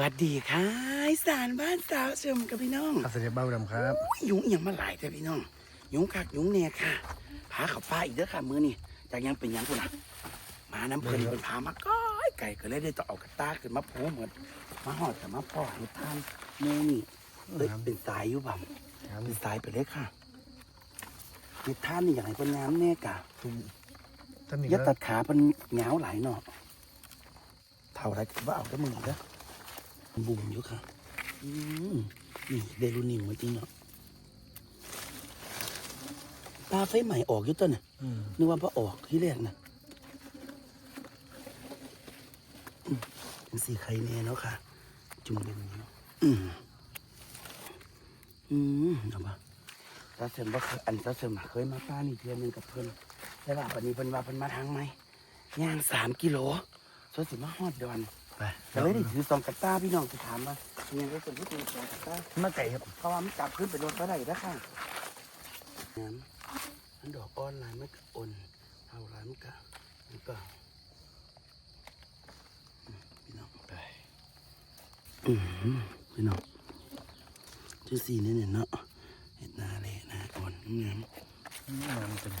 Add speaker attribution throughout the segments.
Speaker 1: วัสดีค่ะอีสารบ้านสาวชมกับพี่น้อง
Speaker 2: อาเสด็จเบ้าดำครับ
Speaker 1: อุ้ยยุงอหย่างมาหลายแต่พี่น้อง ยุงคักยุงเนี่ยค่ะพาเขาป้าอีกเด้อค่ะมือนี่จากยังเป็นหยังพุ่นอะมาน้ำเพลินเป็นพามาก้อยไก่ก็เลยได้ต้องเอากระตาขึ้นมาโผล่เหมือนมาหอดแต่มาพ่อให้ทานเมนี่เลยเป็นสายอยู่บ่าเป็นสายไปเลยค่ะเฮ็ดท่านนี่อย่างไรเป็นงามแน่กะ
Speaker 2: ท่านนี่
Speaker 1: อย่า
Speaker 2: ก็
Speaker 1: ตัดขาเป็นเหงาหลายเนาะเท่าไรก็ว่าเอาแต่มือเด้อ บุ่มอยู่ค่ะอืมนี่เดลูนิมจริงเนาะปลาไฟใหม่ออกอยู่ต้นน่ะ
Speaker 2: อืม
Speaker 1: นึกว่าพอออกที่แรกนะอืมเป็นสีไข่แน่เนาะค่ะ จุ่มเป็นอย่างนี้เนาะอืมอืมเอาปะตาเสริมว่าเคยอันตาเสริมอะเคยมาป้านี่เดือนหนึงกับเพิ่นแต่ว่าปันนี้เพิ่นว่าเพิ่นมาทางไหมย่างสามกิโลสวสิมาฮอดดอน
Speaker 2: ไป
Speaker 1: ก็เลยได้ถือสองกระต้าพี่น้องจะถามว่าเนี่ยก็เป็นที่เป็นสองกระต้า
Speaker 2: มาไก่ครับ
Speaker 1: เพราะว่ามันกลับขึ้นไปรถก็ได้แล้วค่ะงั้นอันดอกอ้อนหลายมันก็อ่อนเอาหลายมันก็มันก็อืมพี่น้องไปอืมพี่น้องจังสี่นี่เนี่ยเนาะเห็ดหนาเลยหนาอ่อนงาม
Speaker 2: นี่มันเป็น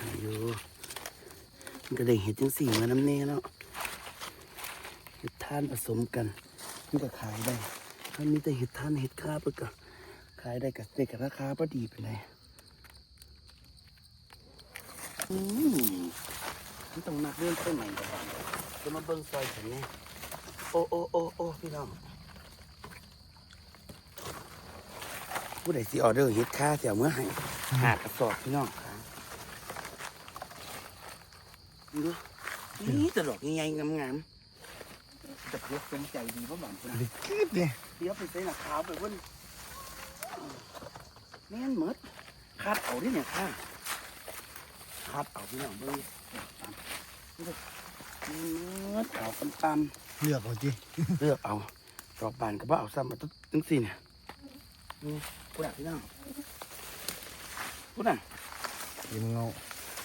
Speaker 1: อายุมันก็ได้เห็ดจังสี่มาน้ำเน่เนาะเห็ด ท่านผสมกันมันก็ขายได้ ถ้ามีแต่เห็ดท่านเห็ดข้าปก็ขายได้กับเด็กกับราคาพอดีไปเลยอืมมันต้องนักเล่อนไปใหม่กับบ้านจะมาเบิ้งซอยถึงนี่โอ้โอ้โอ้โอ้พี่น้องผู้ใดสิออเดอร์เห็ดค่าเสียเมื่อให้หากระสอบพี่น้องค่ะดูนี่ตลกยังไงงามๆ แต่เพื่อสนใจดีเพราะบางคน
Speaker 2: ดิคีบเนี่ย
Speaker 1: เดี๋ยวไปใส่หน้าขาวไปพุ่นแม่นหมดคาดเอาดิเนี่ยค่ะคาดเอาพี่น้องเบิ่งนี่เด้อหมดขาวปั๊ม
Speaker 2: เลือกเอาจี
Speaker 1: ๆเลือกเอาดอกบานก็บ่เอาซ้ำมาตั้งตั้งสี่เนี่ยนี่พูดอะพี่น้องพูดอะ
Speaker 2: ยิมเงา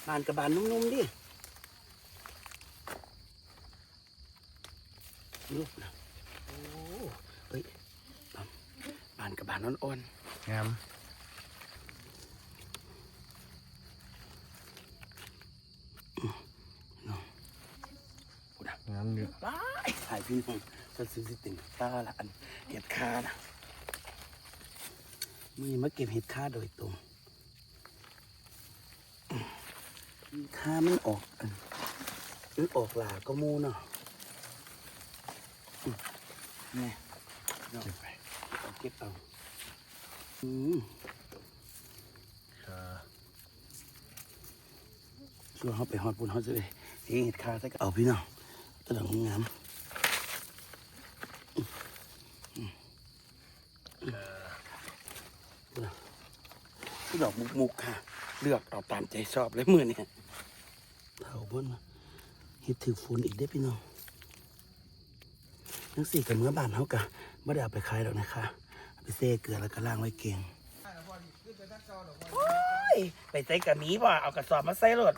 Speaker 1: บานกับบานนุ่มๆดิ ลูกนะโอ้เฮ้ยปั๊มบานกับบานอ่อน
Speaker 2: งาม
Speaker 1: ๆพูดอะ
Speaker 2: งามเยอะ
Speaker 1: ว้ายถ่ายพี่น้องจะซื้อสิติ่งตาละอันเห็ดคานะมือมาเก็บเห็ดคาโดยตรงคามันออกอันมันออกหลาก็มูเนาะอืม นี่เนาะ
Speaker 2: เก็บไป
Speaker 1: เอาเก็บเอาอืม
Speaker 2: ค่ะ
Speaker 1: ช่วยเขาไปฮอดปุ่นเขาจะได้เห็นเห็ดคาใส่กระเอาพี่น้องตะดงงามอืมอืมอืมพี่ดอกมุกมุกๆค่ะ เลือกเอาตามใจชอบเลยมือเนี่ยเท่าบนมาเห็ดถือฝุ่นอีกได้อพี่น้อง ทั้งสี่กับเมื่อบานเขากะไม่ได้เอาไปขายหรอกนะคะเอาไปเซ่เกลือแล้วก็ล่างไว้เก่งโอ้ยไปใส่กระหมีป่ะเอากระสอบมาใส่รถ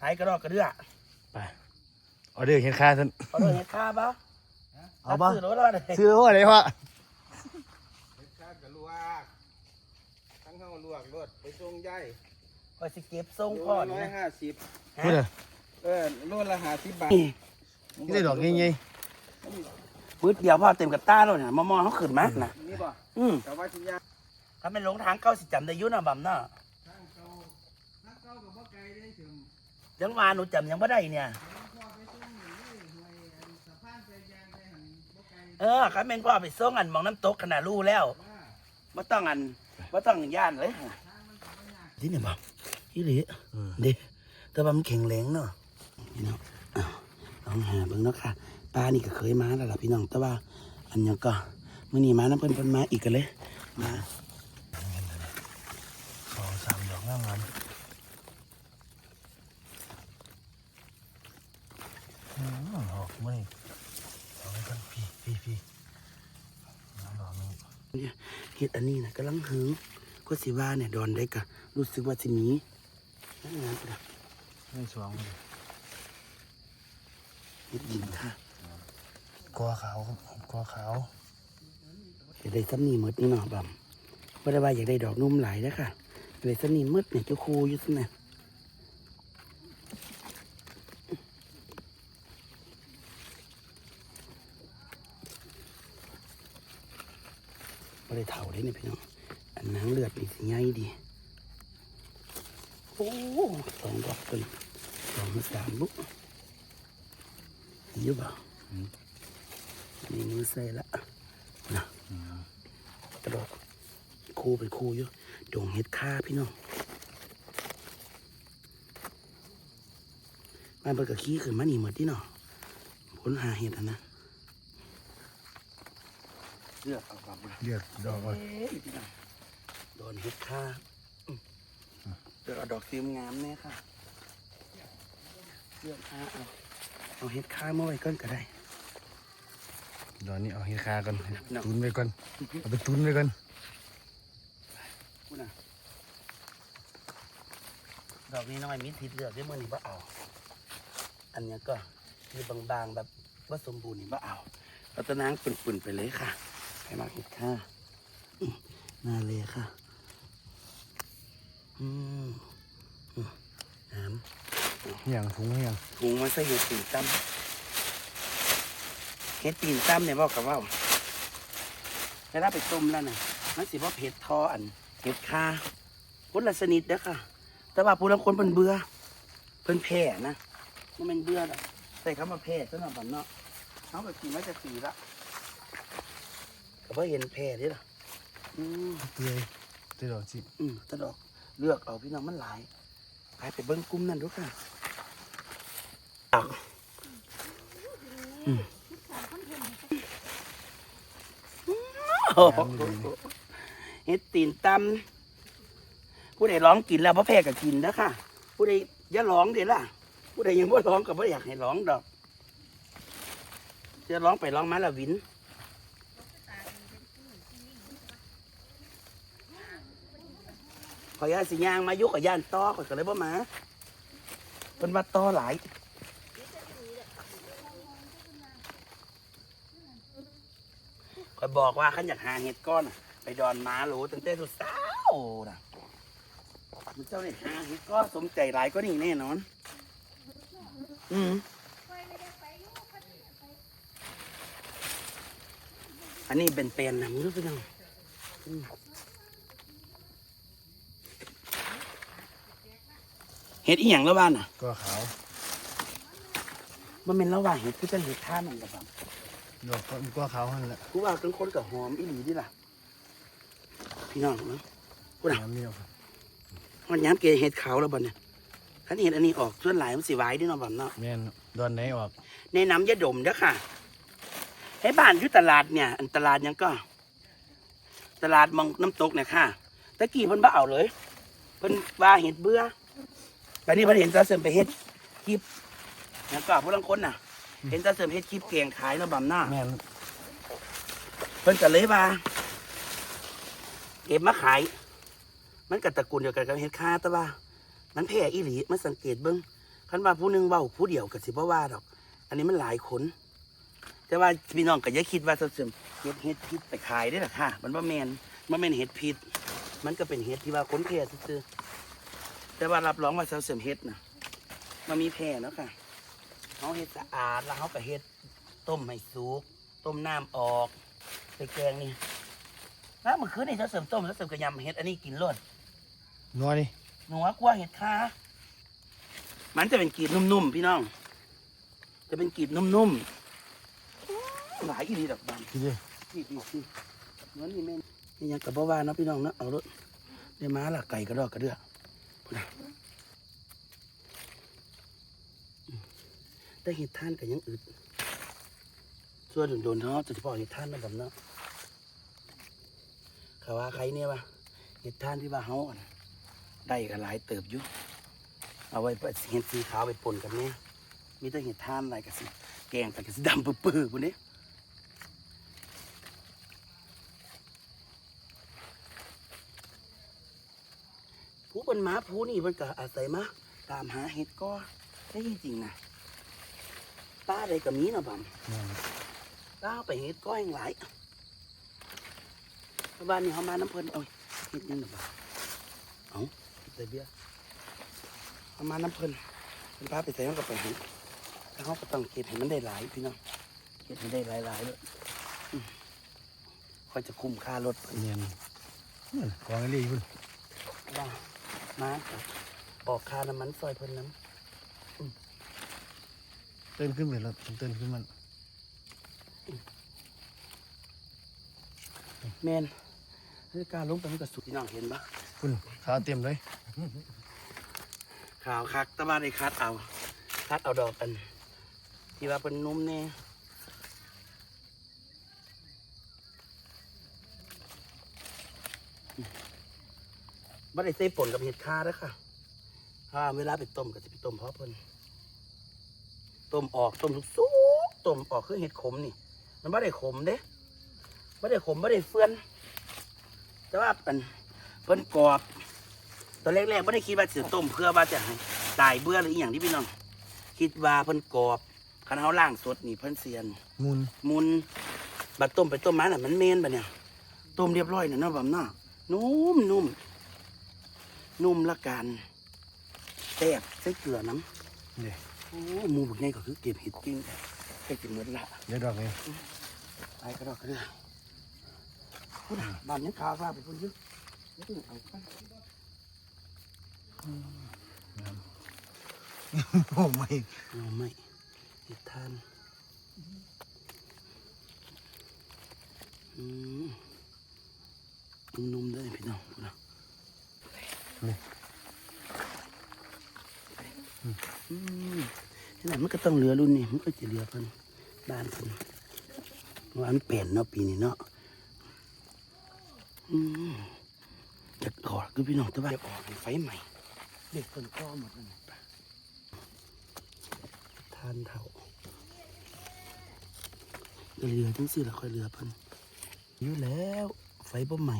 Speaker 1: ไอ้กระดอกกระเดือ
Speaker 2: ไปออเดอร์เห็นค่าท่าน
Speaker 1: เอาเลยเห็ดค่าป่ะ
Speaker 2: เอาปะ
Speaker 1: ซื้อรถแล้วเลย
Speaker 2: ซื้อว่าอะไรวะ
Speaker 3: ข้าวกะลวกทั้งข้าวลวกรถไปส่งย่าย
Speaker 1: คอยสิเก็บส่ง
Speaker 3: โล
Speaker 1: พ่อ
Speaker 3: ละ
Speaker 1: นี่
Speaker 3: ร้อย
Speaker 1: นะ
Speaker 3: ห้าสิบ
Speaker 2: พูดเลย
Speaker 3: เออโลละห้าสิบบาท
Speaker 1: นี่
Speaker 2: นี่ได้ดอกง่าย
Speaker 1: ปืดเดียวพ่อเต็มกับต้าแล้วเนี่ยมอมอเขาขึ้นมากนะ
Speaker 3: นี่บ่
Speaker 1: อืม
Speaker 3: แต่ว่าที่ยาก
Speaker 1: ถ้าเป็นหลงทางเก้าสิจำได้อยุ่นะบ่ำเนาะ
Speaker 3: ทั้งเก่าทั้งเก่ากับพ่อไก่ได้ถึง
Speaker 1: ยังว่าหนูจำยังไม่ได้เนี่ย
Speaker 3: พ่อไปส่งหนึ่งนี่หน่วยอันสะพานใจยางไปหันพ่อไก่
Speaker 1: เออข้าเป็นพ่อไปส่งอันหมองน้ำตกขนาดรู้แล้ว
Speaker 3: ว่า
Speaker 1: ไม่ต้องอันไม่ต้องย่านเลยที่เนี่ยบ่ที่เหลือ
Speaker 2: ๆอืม
Speaker 1: เด็แต่ว่ามันแข็งแรงเนาะพี่น้องอ้าว ลองหาเบิ่งเนาะค่ะป้านี่ก็เคยมาแล้วล่ะพี่น้องแต่ว่า อันยังก็มื่อนี้มาน้ำเพิ่นเพิ่นมาอีกกันเลยมา
Speaker 2: สองสามดอกงามงามอืมออกไม่เอาไว้กันพี่พี่พี่น้ำดอกนึง
Speaker 1: เฮ็ดอันนี้นะกำลังหึงก็สิว่าเนี่ยดอนได้กะรู้สึกว่าสิหนีนั่นงานกระ
Speaker 2: ไม่สว่างเลย
Speaker 1: เฮ็ ดดินค่ะ
Speaker 2: กอขาวครับเห็ดกอขาว
Speaker 1: อยากได้ซ้ำนี่หมดนี่เนาะบำไม่ได้ว่าอยากได้ดอกนุ่มหลายนะค่ะอยากได้ซ้ำนี่หมดเนี่ยเจ้าครูอยู่ซ้ำเนี่ยไม่ได้เท่าเลยเนี่ยพี่น้องอันนังเลือดนี่สิใหญ่ดีโอ้สองดอกกันสองสามบุก อยู่บ่านี่มือใส่ละนะกระดอกคู่เป็นคู่อยู่ดงเห็ดค่าพี่น้องมันเปิดกระขี้ขึ้นมานี่หมดที่เนาะพ้นหาเห็ดอันนะเลือกเอาความ
Speaker 2: เลือดดอก
Speaker 1: เอ้
Speaker 2: ไว้
Speaker 1: ยพี่น้องโดนเห็ดค่าอืมเลือกเอาดอกซีมงามแน่ค่ะเลือกค่าเอา เอาเห็ดค่ามาไว้ก่อนก็ได้
Speaker 2: ดอกนี้เอาเห็ดคาก่อน
Speaker 1: เนาะ
Speaker 2: ตุนไว้ก่อนเอาไปตุนไว้ก่อน
Speaker 1: พูดนะดอกนี้น้อยมีทิศเลือกได้เมื่อนี้ว่าเอา อันเนี้ยก็มีบางๆแบบว่าสมบูรณ์นี่ว่าเอาเราจะนางปุ่นๆไปเลยค่ะให้มาเห็ดค่ะอืมน่าเลยค่ะ อืมอืมน้ำ
Speaker 2: เหี่ยงถุงเหี่ยง
Speaker 1: ถุงมาใส่เห็ดตีนตั้มเห็ดตีนตั้มเนี่ยบอกกับว่าเวลาไปต้มแล้วน่ะมันสิว่าเผ็ดทออันเห็ดคาคนละชนิดเด้อค่ะ แต่ว่าผู้ลางคนเป็นเบื่อเพิ่นแพ้นะมันเป็นเบื่อดอกใส่คำว่าแพ้ซะหน่อยบันเนาะเขาแบบกินมาจะสีละก็บ่เห็นแพ้เด้ล่ะอืม
Speaker 2: เปื่อยเตัวดอกสิ
Speaker 1: อืมตะดอกเลือกเอาพี่น้องมันหลายไปไปเบิ้งกลุ้มนั่นดูค่ะอะอืมโอ้โห เฮ็ดตีนตำผู้ใดร้องกินแล้วพ่อแพ้ก็กินนะค่ะ ผู้ใดอย่าร้องเดี๋ยวล่ะ ผู้ใดยังบ่ร้องก็บ่อยากให้ร้องดอกจะร้องไปร้องมาละวินขอย่าสิยางมายุกกับย่านต้อก็เลยบ่มาเป็นว่าต้อหลาย ข่อยบอกว่าขันอยากหาเห็ดก้อนน่ะไปดอนม้าโหลตั้งแต่สุดสาวน่ะมันเจ้าเนี่ยหาเห็ดก้อนสมใจหลายก็นี่แน่นอน อืมอันนี้เป็นเป็นนะมึงรู้สึกยังอืมเห็ดอีหยังแล้วบ้านอะ
Speaker 2: กอขาว
Speaker 1: มันเป็นระหว่างเห็ดคือจะเห็ดท่ามันกับแบบ
Speaker 2: ดอกกอขาวนั่นแหละ
Speaker 1: กูว่าเป็นคนกับหอมอีหลีดิล่ะ พี่น้องเนาะกูน่ะ
Speaker 2: น้ำเมียว
Speaker 1: มันย้ำเกยเห็ดขาวแล้วบ่เนี่ยขันเห็ดอันนี้ออกส่วนหลายมันสิไว้ดิเนาะบ่เนาะ
Speaker 2: แม่นดอนไหนออก
Speaker 1: ในน้ำยาดมเด้อค่ะให้บ้านอยู่ตลาดเนี่ย อันตลาดหยังก็ ตลาดมองน้ำตกเนี่ยค่ะตะกี้เพิ่นบ่เอาเลยเพิ่นว่าเห็ดเบื่อบัดนี้เพิ่นเห็นตาเสริมไปเฮ็ดคลิปหยังก็ผู้ลังคนน่ะ เห็นตาเสริมเฮ็ดคลิปแกงขายแล้วบ่หน้า
Speaker 2: แม่น
Speaker 1: เพิ่นก็เลยว่าเก็บมาขาย มันกับตระกูลเดียวกันกับเฮ็ดค้าแต่ว่า มันแพร่อีหลีมันสังเกตเบิ่งคันว่าผู้หนึงเว้าผู้เดียวก็สิบ่ว่าดอก อันนี้มันหลายคน แต่ว่าพี่น้องก็อย่าคิดว่าเสริมเฮ็ดเฮ็ดพิษไปขายได้อล่ะค่ะ มันบ่แม่นมันแม่นเฮ็ดพิษมันก็เป็นเฮ็ดที่ว่าคนแพร่ซื่อๆแต่ว่ารับรองว่าเสริมเฮ็ดน่ะมันมีแพร่เนาะค่ะ เฮาเฮ็ดสะอาดแล้วเฮาก็เฮ็ดต้มให้สุก ต้มน้ำออก ไปแกงนี่น้ำมันคืนนี่เขาเสริมต้มแล้วเสริมกระยำเห็ดอันนี้กินรส
Speaker 2: นัวดิ
Speaker 1: หนัวกว่าเห็ดค้ามันจะเป็นกรีบนุ่มๆพี่น้อง จะเป็นกรีบนุ่มๆหลายอีดีดอกบาน
Speaker 2: พี่ดิ
Speaker 1: พี่พี่พี่เงินนี่แม่นนี่ยังกับบ่ว่าเนาะพี่น้องเนาะเอารถได้ม้าละไก่กระดอกกระเดือกพุ่นน่ะอืม แต่เห็ดท่านก็ยังอึดส่วนโดนเขาจะเฉพาะเห็ดท่านนะแบบเนาะขาว่าใครเนี่ยวะเห็ดท่านที่ว่าเฮาอะนะได้กันหลายเติบอยู่เอาไว้เห็ดสีขาวไปปนกันเนี่ยมีแต่เห็ดท่านอะไรกันสิแกงแต่กันสิดำเปื้อๆพวกนี้ผู้เป็นหมาผู้นี่มันก็อาศัยมาตามหาเห็ดก็ได้จริงๆนะ ป้าใดก็มีเนาะบัม
Speaker 2: แม่น
Speaker 1: ก้าวไปเฮ็ดก้อยหลายเพราะบ้านนี้เขามาน้ำเพลินเอาเฮ็ดยังหรือเปล่าเอาใส่เบียร์เขามาน้ำเพลินเป็นพาไปใส่เขาก็ไปเห็นแล้วเขาก็ต้องเก็บให้มันได้หลายพี่น้องเก็บให้ได้หลายๆด้วยอืมค่อยจะคุ้มค่ารถเพิ่น
Speaker 2: เนียนนั่นกองไอ้ลี่พุ่น
Speaker 1: ว่ามาออกค่าน้ำมันซอยเพิ่นน้
Speaker 2: เต้นขึ้นไปแล้วเต้นขึ้นมันำ
Speaker 1: แมนนาฬิการลงไปมันก็สุดพี่น้องเห็นปะ
Speaker 2: พุ่นขาวเต็มเลย
Speaker 1: ขาวคักแตะบ้านได้คัดเอาคัดเอาดอกกัน ที่ว่าเป็นนุ่มแน่ไม่ได้ใส่ป่นกับเห็ดคาเด้อค่ะถ้าเวลาไปต้มก็จะไปต้มเพราะเพิ่น ต้มออกต้มสุกๆต้มออกคือเห็ดขมนี่ มันไม่ได้ขมเด้ไม่ได้ขมไม่ได้เฟื่อน แต่ว่าเป็นเพิ่นกรอบตอนแรกๆไม่ได้คิดว่าจะต้มเพื่อว่าจะให้ตายเบื่อหรืออหย่างที่พี่น้องคิดว่าเพิ่นกรอบคันเขาล่างสดนี่เพิ่นเซียน
Speaker 2: มุน
Speaker 1: มุนบัดต้มไปต้มมาน่ะมันเมนบัดเนี่ยต้มเรียบร้อยน่ะเนาะบำเนาะนุ่มนุ่มนุ่มละกันแซ่บใส่เกลือน้
Speaker 2: นี่ำ
Speaker 1: โอ้หมูบักใหญ่ก็คือเก็บเห็ดจริงแค่กินหมดละ
Speaker 2: เดี๋ยวดอกนี้
Speaker 1: ไปก็ดอกก็ได้พูดอะบ้านนี้ขาวฟ้าไปพุ่นอยึดแล้วก็เอาไป
Speaker 2: โอ้ไม่
Speaker 1: เอาไม่เห็ดทานอืมนุ่มๆเลยพี่น้องพูดนะอื มที่ไหนมันก็ต้องเรือรุ่นนี้มันก็จะเรือเพิ่นบ้านเพิ่นว่ามันเปลี่ยนเนาะปีนี้เนาะอืมจะออกคือพี่น้องแต่ว่าจะออกเป็นไฟใหม่ เด็กคนก็หมดแล้วนี่ปะทานเท่าเรือจังสิละค่อยเรือเพิ่นอยู่แล้วไฟบ่ใหม่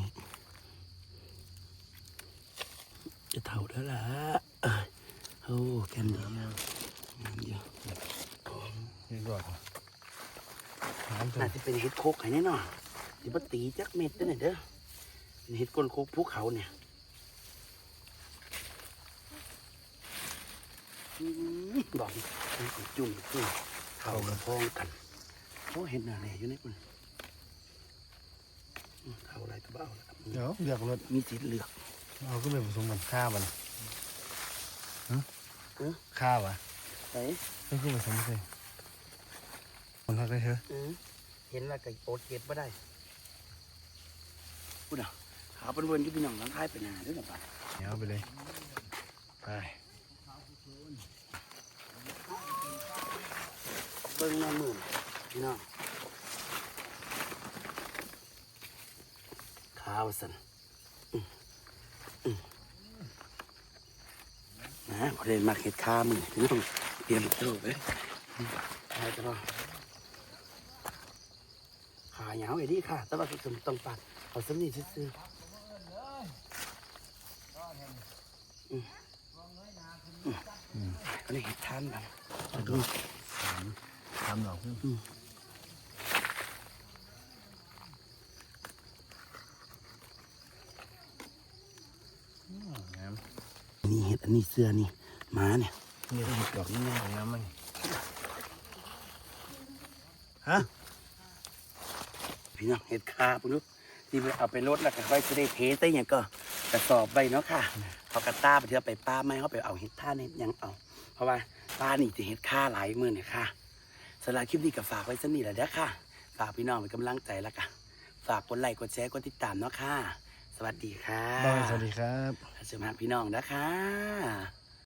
Speaker 1: จะเท่าแล้วล่ะเอ้ย โอ้แกนดีงามเยอะ
Speaker 2: เดี๋ยวดอกน้ำเต็
Speaker 1: น่ามจะเป็นเห็ดโคกไข่แน่นอนเดี๋ยวมาตีจักเม็ดได้หน่อยเด้อเป็นเห็ดก้นโคกภูเขาเนี่ยอืมบอกมันสิจุ่มขึ้นเขากระพองกันโอ้เห็ดหนาแหล่อยู่ในคนอืมเขาอะไรก็บ้าแล้วครับ
Speaker 2: เดี๋ยวเลือกรถ
Speaker 1: มีสีเหลือก
Speaker 2: เอาก็ไปผสมกับข้าวมัน
Speaker 1: เออ
Speaker 2: ข้าวอะ
Speaker 1: ไหน
Speaker 2: ก็คือผสมใส่คนทักได้เถอะ
Speaker 1: เออเห็นแล้วก็โอดเก็บไม่ได้พูดอะขาวเป็นเวินที่พี่น้องทั้งท้ายเป็นหนาด้วยหรือเปล่า
Speaker 2: เดี๋ยวเอาไปเลยไป
Speaker 1: เบิ้งแม่มื่นพี่น้องขาวสันอื้ออื้อ นะพอเรียนมาเห็ดข้ามือพี่น้องเตรียมตัวไปไปตลอดขาเหยาวไอ้นี่ค่ะแต่ว่าสมต้องปัดเอาสำนีซื้อๆอืมอืมอันนี้เห็ดทานบ้างเอาดู
Speaker 2: สามสามดอก
Speaker 1: อืม
Speaker 2: งาม
Speaker 1: นี่เห็ด อันนี้เสื้อนี่หมาเนี่ย
Speaker 2: นี่ต้องดอกนี้แน่ของน้ำมันฮะ
Speaker 1: พี่น้องเห็ดคาปุ๊บที่ไปเอาไปรถแล้วก็ค่อยจะได้เทใส่อย่างก็กระสอบใบเนาะค่ะเขากระต้าไปเที่ยวไปป้าไม่เขาไปเอาเห็ดท่านี่ยังเอา เพราะว่าป้านี่จะเห็ดค่าหลายมือเนี่ยค่ะสำหรับคลิปนี้ก็ฝากไว้สนิทแหละเด้อค่ะ ฝากพี่น้องเป็นกำลังใจแล้วกันฝากกดไลค์กดแชร์กดติดตามเนาะค่ะ สวัสดีค่ะ
Speaker 2: บายสวัสดีครับ
Speaker 1: สวัสดีพี่น้องนะคะ